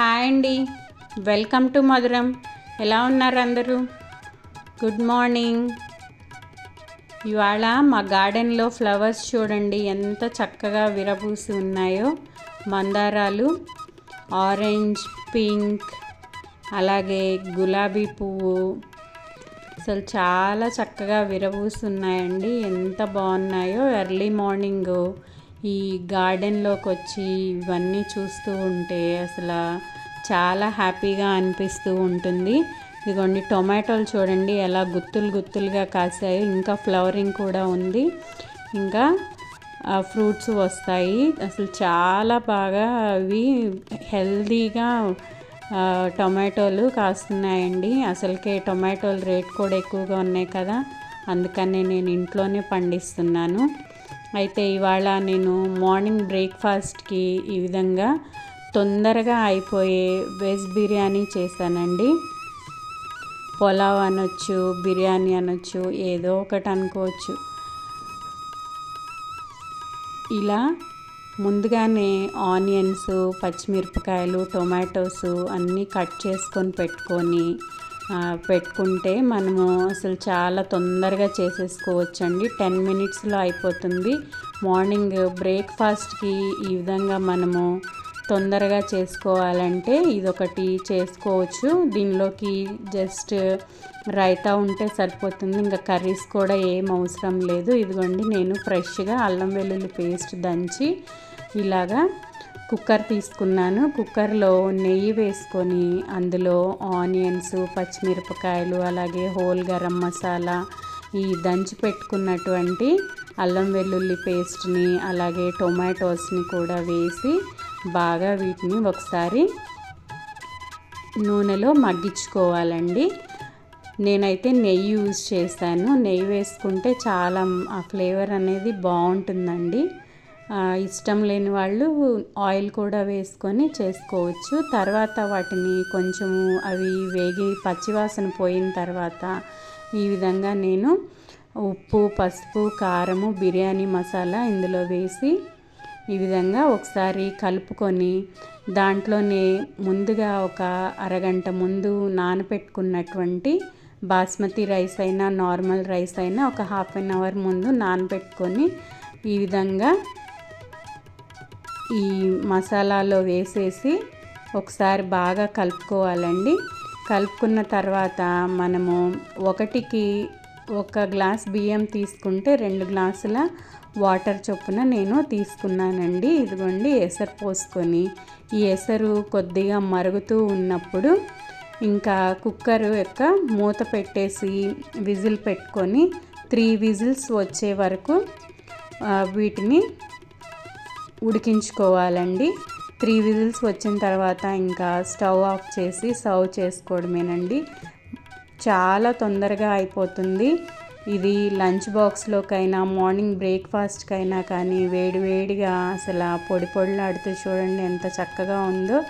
Hi అండి. Welcome to మధురం. ఎలా ఉన్నారు అందరూ? Good morning. ఇవాళ మా గార్డెన్లో ఫ్లవర్స్ చూడండి. ఎంత చక్కగా విరబూసి ఉన్నాయో. మందారాలు ఆరెంజ్ పింక్ అలాగే గులాబీ పువ్వు. అసలు చాలా చక్కగా విరబూస్తున్నాయండి ఎంత బాగున్నాయో ఎర్లీ మార్నింగ్. ఈ గార్డెన్లోకి వచ్చి ఇవన్నీ చూస్తూ ఉంటే అసలు చాలా హ్యాపీగా అనిపిస్తూ ఉంటుంది. ఇదిగోండి టొమాటోలు చూడండి ఎలా గుత్తులు గుత్తులుగా కాసాయి. ఇంకా ఫ్లవరింగ్ కూడా ఉంది. ఇంకా ఫ్రూట్స్ వస్తాయి. అసలు చాలా బాగా అవి హెల్దీగా టొమాటోలు కాస్తున్నాయండి. అసలుకే టొమాటోలు రేట్ కూడా ఎక్కువగా ఉన్నాయి కదా. అందుకని నేను ఇంట్లోనే పండిస్తున్నాను. అయితే ఇవాళ నేను మార్నింగ్ బ్రేక్ఫాస్ట్కి ఈ విధంగా తొందరగా అయిపోయే వెజ్ బిర్యానీ చేశానండి. పులావ్ అనొచ్చు బిర్యానీ అనొచ్చు ఏదో ఒకటి అనుకోవచ్చు. ఇలా ముందుగానే ఆనియన్స్ పచ్చిమిరపకాయలు టొమాటోస్ అన్నీ కట్ చేసుకొని పెట్టుకొని పెట్టుకుంటే మనము అసలు చాలా తొందరగా చేసేసుకోవచ్చు అండి టెన్ మినిట్స్లో అయిపోతుంది. మార్నింగ్ బ్రేక్ఫాస్ట్కి ఈ విధంగా మనము తొందరగా చేసుకోవాలంటే ఇదొకటి చేసుకోవచ్చు. దీనిలోకి జస్ట్ రైతా ఉంటే సరిపోతుంది. ఇంకా కర్రీస్ కూడా ఏం అవసరం లేదు. ఇదిగోండి నేను ఫ్రెష్గా అల్లం వెల్లుల్లి పేస్ట్ దంచి ఇలాగా కుక్కర్ తీసుకున్నాను. కుక్కర్లో నెయ్యి వేసుకొని అందులో ఆనియన్స్ పచ్చిమిరపకాయలు అలాగే హోల్ గరం మసాలా ఈ దంచి పెట్టుకున్నటువంటి అల్లం వెల్లుల్లి పేస్ట్ని అలాగే టొమాటోస్ని కూడా వేసి బాగా వీటిని ఒకసారి నూనెలో మగ్గించుకోవాలండి. నేనైతే నెయ్యి యూజ్ చేశాను. నెయ్యి వేసుకుంటే చాలా ఆ ఫ్లేవర్ అనేది బాగుంటుందండి. ఇష్టం లేని వాళ్ళు ఆయిల్ కూడా వేసుకొని చేసుకోవచ్చు. తర్వాత వాటిని కొంచెము అవి వేగి పచ్చివాసన పోయిన తర్వాత ఈ విధంగా నేను ఉప్పు పసుపు కారము బిర్యానీ మసాలా ఇందులో వేసి ఈ విధంగా ఒకసారి కలుపుకొని దాంట్లోనే ముందుగా ఒక అరగంట ముందు నానబెట్టుకున్నటువంటి బాస్మతి రైస్ అయినా నార్మల్ రైస్ అయినా ఒక హాఫ్ అన్ అవర్ ముందు నానబెట్టుకొని ఈ విధంగా ఈ మసాలాలో వేసేసి ఒకసారి బాగా కలుపుకోవాలండి. కలుపుకున్న తర్వాత మనము ఒకటికి ఒక గ్లాస్ బియ్యం తీసుకుంటే రెండు గ్లాసుల వాటర్ చొప్పున నేను తీసుకున్నానండి. ఇదిగోండి ఎసరు పోసుకొని. ఈ ఎసరు కొద్దిగా మరుగుతూ ఉన్నప్పుడు ఇంకా కుక్కర్ యొక్క మూత పెట్టేసి విజిల్ పెట్టుకొని త్రీ విజిల్స్ వచ్చే వరకు వీటిని ఉడికించుకోవాలండి. త్రీ విజిల్స్ వచ్చిన తర్వాత ఇంకా స్టవ్ ఆఫ్ చేసి సర్వ్ చేసుకోవడమేనండి. చాలా తొందరగా అయిపోతుంది. ఇది లంచ్ బాక్స్లోకైనా మార్నింగ్ బ్రేక్ఫాస్ట్కైనా కానీ వేడివేడిగా అసలు పొడి పొడిలాడుతూ చూడండి ఎంత చక్కగా ఉందో.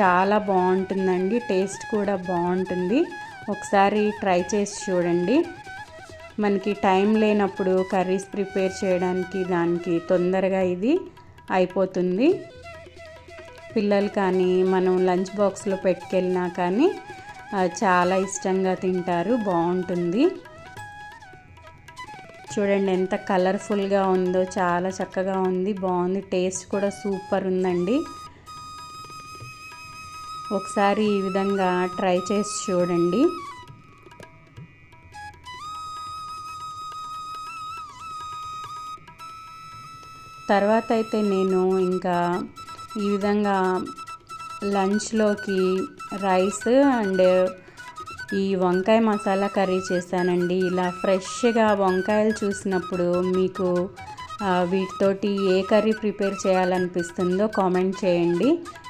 చాలా బాగుంటుందండి. టేస్ట్ కూడా బాగుంటుంది. ఒకసారి ట్రై చేసి చూడండి. మనకి టైం లేనప్పుడు కర్రీస్ ప్రిపేర్ చేయడానికి దానికి తొందరగా ఇది అయిపోతుంది. పిల్లలు కానీ మనం లంచ్ బాక్స్లో పెట్టుకెళ్ళినా కానీ చాలా ఇష్టంగా తింటారు. బాగుంటుంది. చూడండి ఎంత కలర్ఫుల్గా ఉందో చాలా చక్కగా ఉంది. బాగుంది. టేస్ట్ కూడా సూపర్ ఉందండి. ఒకసారి ఈ విధంగా ట్రై చేసి చూడండి. తర్వాత అయితే నేను ఇంకా ఈ విధంగా లంచ్లోకి రైస్ అండ్ ఈ వంకాయ మసాలా కర్రీ చేశానండి. ఇలా ఫ్రెష్గా వంకాయలు చూసినప్పుడు మీకు వీటితోటి ఏ కర్రీ ప్రిపేర్ చేయాలనిపిస్తుందో కామెంట్ చేయండి.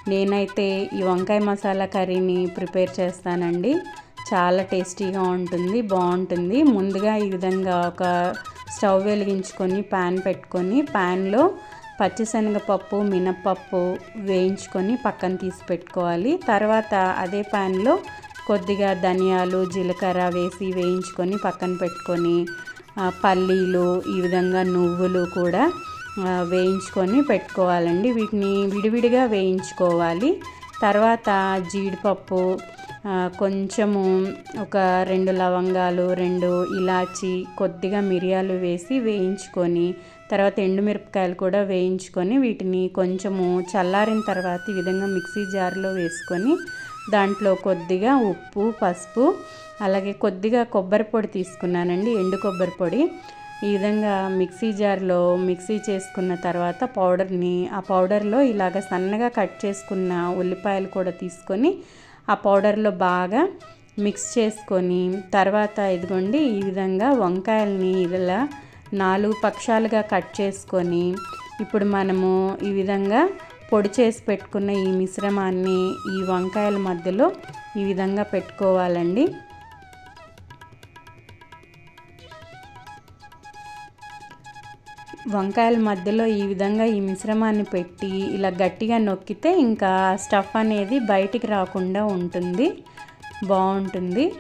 నేనైతే ఈ వంకాయ మసాలా కర్రీని ప్రిపేర్ చేస్తానండి. చాలా టేస్టీగా ఉంటుంది బాగుంటుంది. ముందుగా ఈ విధంగా ఒక స్టవ్ వెలిగించుకొని ప్యాన్ పెట్టుకొని ప్యాన్లో పచ్చిశనగపప్పు మినప్పప్పు వేయించుకొని పక్కన తీసి పెట్టుకోవాలి. తర్వాత అదే ప్యాన్లో కొద్దిగా ధనియాలు జీలకర్ర వేసి వేయించుకొని పక్కన పెట్టుకొని పల్లీలు ఈ విధంగా నువ్వులు కూడా వేయించుకొని పెట్టుకోవాలండి. వీటిని విడివిడిగా వేయించుకోవాలి. తర్వాత జీడిపప్పు కొంచెము ఒక రెండు లవంగాలు రెండు ఇలాచి కొద్దిగా మిరియాలు వేసి వేయించుకొని తర్వాత ఎండుమిరపకాయలు కూడా వేయించుకొని వీటిని కొంచెము చల్లారిన తర్వాత ఈ విధంగా మిక్సీ జార్లో వేసుకొని దాంట్లో కొద్దిగా ఉప్పు పసుపు అలాగే కొద్దిగా కొబ్బరి పొడి తీసుకున్నానండి ఎండు కొబ్బరి పొడి. ఈ విధంగా మిక్సీ జార్లో మిక్సీ చేసుకున్న తర్వాత పౌడర్ని ఆ పౌడర్లో ఇలాగ సన్నగా కట్ చేసుకున్న ఉల్లిపాయలు కూడా తీసుకొని ఆ పౌడర్లో బాగా మిక్స్ చేసుకొని తర్వాత ఇదిగోండి ఈ విధంగా వంకాయల్ని ఇలా నాలుగు పక్షాలుగా కట్ చేసుకొని ఇప్పుడు మనము ఈ విధంగా పొడి చేసి పెట్టుకున్న ఈ మిశ్రమాన్ని ఈ వంకాయల మధ్యలో ఈ విధంగా పెట్టుకోవాలండి. వంకాయల మధ్యలో ఈ విధంగా ఈ మిశ్రమాన్ని పెట్టి ఇలా గట్టిగా నొక్కితే ఇంకా స్టఫ్ అనేది బయటికి రాకుండా ఉంటుంది. బాగుంటుంది.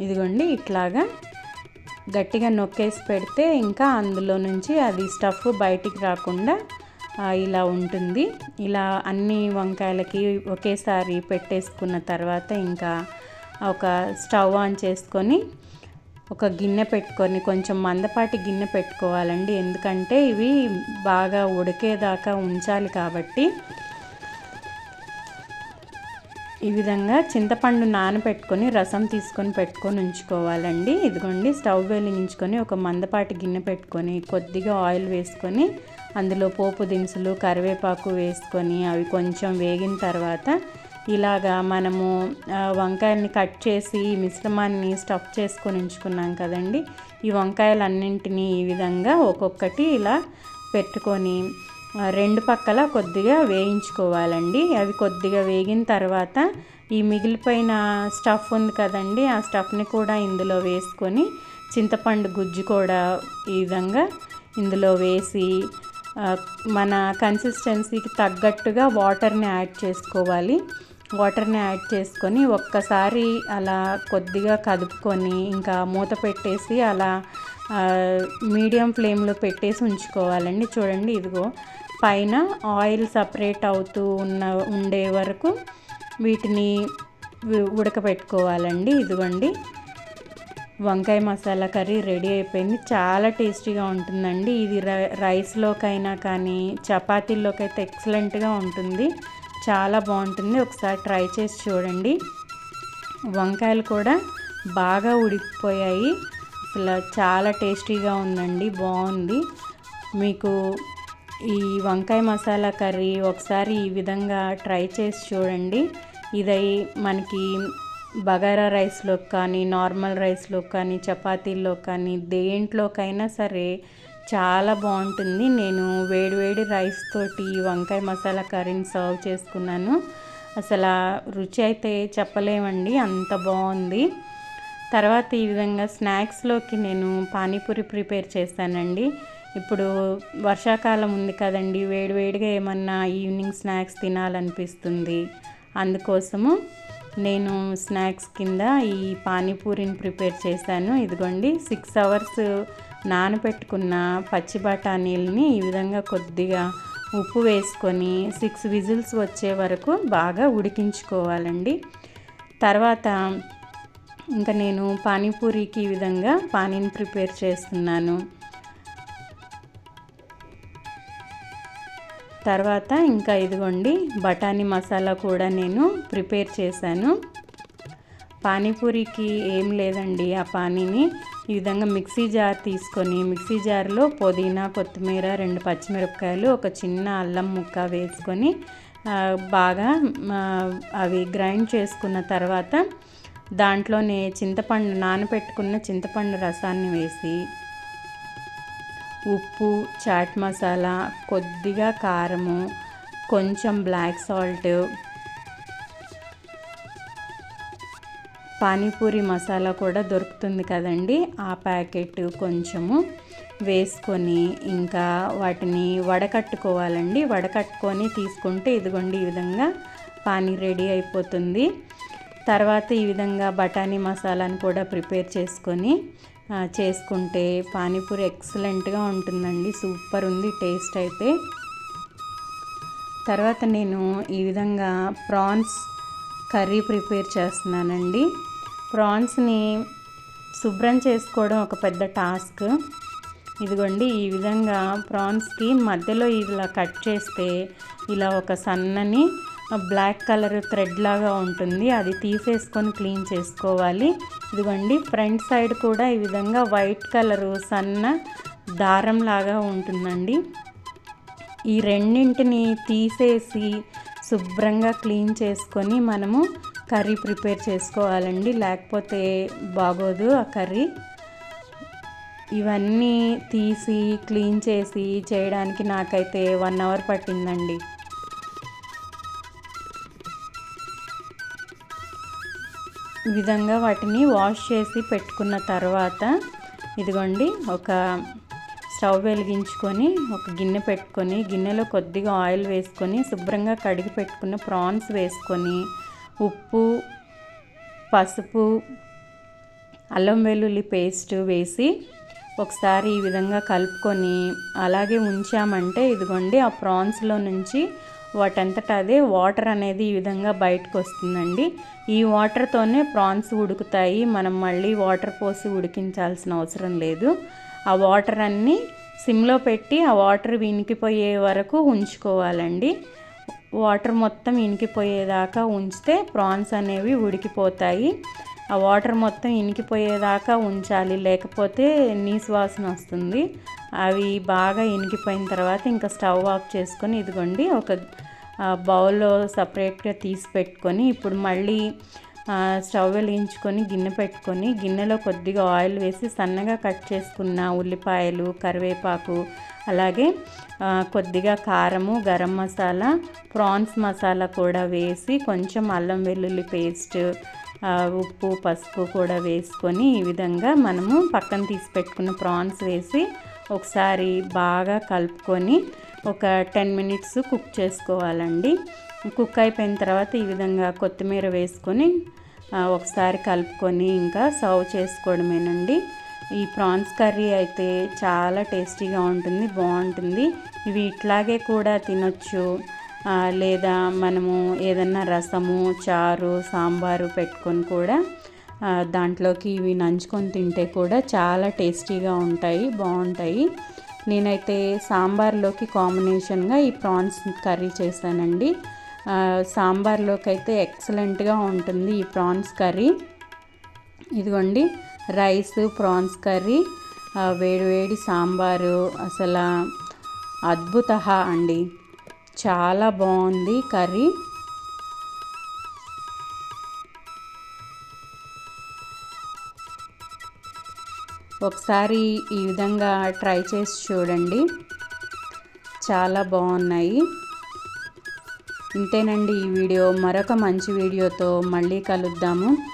ఇదిగోండి ఇట్లాగా గట్టిగా నొక్కేసి పెడితే ఇంకా అందులో నుంచి అది స్టఫ్ బయటికి రాకుండా ఇలా ఉంటుంది. ఇలా అన్ని వంకాయలకి ఒకేసారి పెట్టేసుకున్న తర్వాత ఇంకా ఒక స్టవ్ ఆన్ చేసుకొని ఒక గిన్నె పెట్టుకొని కొంచెం మందపాటి గిన్నె పెట్టుకోవాలండి. ఎందుకంటే ఇవి బాగా ఉడికేదాకా ఉంచాలి కాబట్టి ఈ విధంగా చింతపండు నానబెట్టుకొని రసం తీసుకొని పెట్టుకొని ఉంచుకోవాలండి. ఇదిగోండి స్టవ్ వెలిగించుకొని ఒక మందపాటి గిన్నె పెట్టుకొని కొద్దిగా ఆయిల్ వేసుకొని అందులో పోపు దినుసులు కరివేపాకు వేసుకొని అవి కొంచెం వేగిన తర్వాత ఇలాగా మనము వంకాయల్ని కట్ చేసి ఈ మిశ్రమాన్ని స్టఫ్ చేసుకొని ఉంచుకున్నాం కదండి. ఈ వంకాయలన్నింటినీ ఈ విధంగా ఒక్కొక్కటి ఇలా పెట్టుకొని రెండు పక్కల కొద్దిగా వేయించుకోవాలండి. అవి కొద్దిగా వేగిన తర్వాత ఈ మిగిలిపోయిన స్టఫ్ ఉంది కదండి ఆ స్టఫ్ని కూడా ఇందులో వేసుకొని చింతపండు గుజ్జు కూడా ఈ విధంగా ఇందులో వేసి మన కన్సిస్టెన్సీకి తగ్గట్టుగా వాటర్ని యాడ్ చేసుకోవాలి. వాటర్ని యాడ్ చేసుకొని ఒక్కసారి అలా కొద్దిగా కదుపుకొని ఇంకా మూత పెట్టేసి అలా మీడియం ఫ్లేమ్లో పెట్టేసి ఉంచుకోవాలండి. చూడండి ఇదిగో పైన ఆయిల్ సపరేట్ అవుతూ ఉన్న ఉండే వరకు వీటిని ఉడకపెట్టుకోవాలండి. ఇదిగోండి వంకాయ మసాలా కర్రీ రెడీ అయిపోయింది. చాలా టేస్టీగా ఉంటుందండి. ఇది రైస్లోకైనా కానీ చపాతీల్లోకైతే ఎక్సలెంట్గా ఉంటుంది. చాలా బాగుంటుంది. ఒకసారి ట్రై చేసి చూడండి. వంకాయలు కూడా బాగా ఉడికిపోయాయి. అసలు చాలా టేస్టీగా ఉందండి. బాగుంది. మీకు ఈ వంకాయ మసాలా కర్రీ ఒకసారి ఈ విధంగా ట్రై చేసి చూడండి. ఇది మనకి బగారా రైస్లో కానీ నార్మల్ రైస్లో కానీ చపాతీల్లో కానీ దేంట్లోకైనా సరే చాలా బాగుంటుంది. నేను వేడివేడి రైస్ తోటి వంకాయ మసాలా కర్రీని సర్వ్ చేసుకున్నాను. అసలు రుచి అయితే చెప్పలేమండి. అంత బాగుంది. తర్వాత ఈ విధంగా స్నాక్స్లోకి నేను పానీపూరి ప్రిపేర్ చేశానండి. ఇప్పుడు వర్షాకాలం ఉంది కదండి. వేడివేడిగా ఏమన్నా ఈవినింగ్ స్నాక్స్ తినాలనిపిస్తుంది. అందుకోసము నేను స్నాక్స్ కింద ఈ పానీపూరిని ప్రిపేర్ చేశాను. ఇదిగోండి సిక్స్ అవర్స్ నానబెట్టుకున్న పచ్చి బఠానీలని ఈ విధంగా కొద్దిగా ఉప్పు వేసుకొని సిక్స్ విజిల్స్ వచ్చే వరకు బాగా ఉడికించుకోవాలండి. తర్వాత ఇంకా నేను పానీపూరికి ఈ విధంగా పానీని ప్రిపేర్ చేస్తున్నాను. తర్వాత ఇంకా ఇదిగోండి బఠానీ మసాలా కూడా నేను ప్రిపేర్ చేశాను. పానీపూరికి ఏం లేదండి ఆ పానీని. ఈ విధంగా మిక్సీ జార్ తీసుకొని మిక్సీ జార్లో పుదీనా కొత్తిమీర రెండు పచ్చిమిరపకాయలు ఒక చిన్న అల్లం ముక్క వేసుకొని బాగా అవి గ్రైండ్ చేసుకున్న తర్వాత దాంట్లోనే చింతపండు నానబెట్టుకున్న చింతపండు రసాన్ని వేసి ఉప్పు చాట్ మసాలా కొద్దిగా కారము కొంచెం బ్లాక్ సాల్ట్ పానీపూరి మసాలా కూడా దొరుకుతుంది కదండి. ఆ ప్యాకెట్ కొంచెము వేసుకొని ఇంకా వాటిని వడకట్టుకోవాలండి. వడకట్టుకొని తీసుకుంటే ఇదిగోండి ఈ విధంగా పానీ రెడీ అయిపోతుంది. తర్వాత ఈ విధంగా బఠానీ మసాలాను కూడా ప్రిపేర్ చేసుకొని చేసుకుంటే పానీపూరి ఎక్సలెంట్గా ఉంటుందండి. సూపర్ ఉంది టేస్ట్ అయితే. తర్వాత నేను ఈ విధంగా ప్రాన్స్ కర్రీ ప్రిపేర్ చేస్తున్నానండి. ప్రాన్స్ని శుభ్రం చేసుకోవడం ఒక పెద్ద టాస్క్. ఇదిగోండి ఈ విధంగా ప్రాన్స్కి మధ్యలో ఇలా కట్ చేస్తే ఇలా ఒక సన్నని బ్లాక్ కలర్ థ్రెడ్ లాగా ఉంటుంది. అది తీసేసుకొని క్లీన్ చేసుకోవాలి. ఇదిగోండి ఫ్రంట్ సైడ్ కూడా ఈ విధంగా వైట్ కలరు సన్న దారం లాగా ఉంటుందండి. ఈ రెండింటిని తీసేసి శుభ్రంగా క్లీన్ చేసుకొని మనము కర్రీ ప్రిపేర్ చేసుకోవాలండి లేకపోతే బాగోదు ఆ కర్రీ. ఇవన్నీ తీసి క్లీన్ చేసి చేయడానికి నాకైతే వన్ అవర్ పట్టిందండి. ఈ విధంగా వాటిని వాష్ చేసి పెట్టుకున్న తర్వాత ఇదిగోండి ఒక స్టవ్ వెలిగించుకొని ఒక గిన్నె పెట్టుకొని గిన్నెలో కొద్దిగా ఆయిల్ వేసుకొని శుభ్రంగా కడిగి పెట్టుకున్న ప్రాన్స్ వేసుకొని ఉప్పు పసుపు అల్లం వెల్లుల్లి పేస్ట్ వేసి ఒకసారి ఈ విధంగా కలుపుకొని అలాగే ఉంచామంటే ఇదిగోండి ఆ ప్రాన్స్లో నుంచి వాటంతట అదే వాటర్ అనేది ఈ విధంగా బయటకు వస్తుందండి. ఈ వాటర్తోనే ప్రాన్స్ ఉడుకుతాయి. మనం మళ్ళీ వాటర్ పోసి ఉడికించాల్సిన అవసరం లేదు. ఆ వాటర్ అన్నీ సిమ్లో పెట్టి ఆ వాటర్ వినికిపోయే వరకు ఉంచుకోవాలండి. వాటర్ మొత్తం ఇనికిపోయేదాకా ఉంచితే ప్రాన్స్ అనేవి ఉడికిపోతాయి. ఆ వాటర్ మొత్తం ఇనికిపోయేదాకా ఉంచాలి లేకపోతే నీసు వాసన వస్తుంది. అవి బాగా ఇనికిపోయిన తర్వాత ఇంకా స్టవ్ ఆఫ్ చేసుకొని ఇదిగోండి ఒక బౌల్లో సపరేట్గా తీసి పెట్టుకొని ఇప్పుడు మళ్ళీ స్టవ్ వెలిగించుకొని గిన్నె పెట్టుకొని గిన్నెలో కొద్దిగా ఆయిల్ వేసి సన్నగా కట్ చేసుకున్న ఉల్లిపాయలు కరివేపాకు అలాగే కొద్దిగా కారము గరం మసాలా ప్రాన్స్ మసాలా కూడా వేసి కొంచెం అల్లం వెల్లుల్లి పేస్ట్ ఉప్పు పసుపు కూడా వేసుకొని ఈ విధంగా మనము పక్కన తీసి పెట్టుకున్న ప్రాన్స్ వేసి ఒకసారి బాగా కలుపుకొని ఒక టెన్ మినిట్స్ కుక్ చేసుకోవాలండి. కుక్ అయిపోయిన తర్వాత ఈ విధంగా కొత్తిమీర వేసుకొని ఒకసారి కలుపుకొని ఇంకా సర్వ్ చేసుకోవడమేనండి. ఈ ప్రాన్స్ కర్రీ అయితే చాలా టేస్టీగా ఉంటుంది బాగుంటుంది. ఇవి ఇట్లాగే కూడా తినొచ్చు. లేదా మనము ఏదన్నా రసము చారు సాంబారు పెట్టుకొని కూడా దాంట్లోకి ఇవి నంచుకొని తింటే కూడా చాలా టేస్టీగా ఉంటాయి బాగుంటాయి. నేనైతే సాంబార్లోకి కాంబినేషన్గా ఈ ప్రాన్స్ కర్రీ చేశానండి. సాంబార్లోకి అయితే ఎక్సలెంట్గా ఉంటుంది ఈ ప్రాన్స్ కర్రీ. ఇదిగోండి రైస్ ప్రాన్స్ కర్రీ వేడి వేడి సాంబారు అసలు అద్భుత అండి. చాలా బాగుంది కర్రీ. ఒకసారి ఈ విధంగా ట్రై చేసి చూడండి. చాలా బాగున్నాయి. ఇంతేనండి ఈ వీడియో. మరొక మంచి వీడియోతో మళ్ళీ కలుద్దాము.